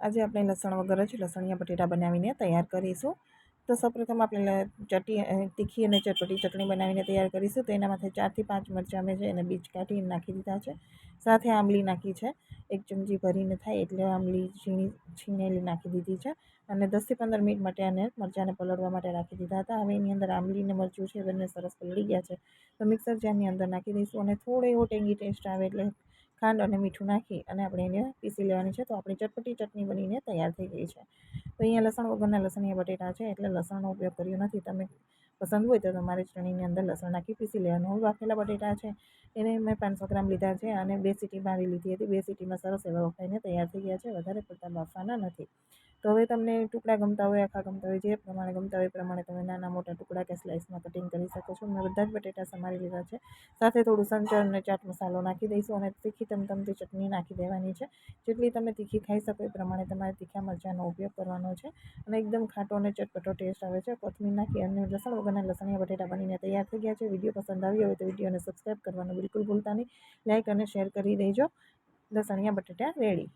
આજે આપણે લસણ વગર જ લસણિયા બટેટા બનાવીને તૈયાર કરીશું. તો સૌપ્રથમ આપણે ચટી તીખી અને ચટપટી ચટણી બનાવીને તૈયાર કરીશું. તો એના માટે ચારથી પાંચ મરચાં મેં છે એને બીજ કાઢીને નાખી દીધા છે. સાથે આંબલી નાખી છે. એક ચમચી ભરીને થાય એટલે આંબલી છીણી, છીણેલી નાખી દીધી છે. અને દસથી પંદર મિનિટ માટે આને મરચાંને પલળવા માટે રાખી દીધા હતા. હવે એની અંદર આંબલી મરચું છે, બંને સરસ પલળી ગયા છે. તો મિક્સર જારની અંદર નાખી દઈશું અને થોડો એવો ટેંગી ટેસ્ટ આવે એટલે ખાંડ અને મીઠું નાખી અને આપણે એને પીસી લેવાની છે. તો આપણી ચટપટી ચટણી બનીને તૈયાર થઈ ગઈ છે. તો અહીંયા લસણ વગરના લસણિયા બટેટા છે એટલે લસણનો ઉપયોગ કર્યો નથી. તમે પસંદ હોય તો તમારે ચટણીની અંદર લસણ નાખી પીસી લેવાનું. બાફેલા બટેટા છે. એને મેં પાંચસો ગ્રામ લીધા છે અને બે સીટી મારી લીધી હતી. બે સીટીમાં સરસ એવા વફાઈને તૈયાર થઈ ગયા છે. વધારે પડતા બાફવાના નથી. તો હવે તમને ટુકડા ગમતા હોય, આખા ગમતા હોય, જે પ્રમાણે ગમતા હોય એ પ્રમાણે તમે નાના મોટા ટુકડા કે સ્લાઇસમાં કટિંગ કરી શકો છો. મેં બધા જ બટેટા સમારી લીધા છે. સાથે થોડું સંચર અને ચાટ મસાલો નાખી દઈશું અને તીખી તમતમતી ચટણી નાખી દેવાની છે. જેટલી તમે તીખી ખાઈ શકો એ પ્રમાણે તમારે તીખા મરચાંનો ઉપયોગ કરવાનો છે અને એકદમ ખાટો અને ચટપટો ટેસ્ટ આવે છે. કોથમીર નાખી અને લસણ વગરના લસણિયા બટેટા બનીને તૈયાર થઈ ગયા છે. વીડિયો પસંદ આવ્યો હોય તો વિડીયોને સબસ્ક્રાઈબ કરવાનું બિલકુલ ભૂલતા નહીં. લાઇક અને શેર કરી દેજો. લસણિયા બટેટા રેડી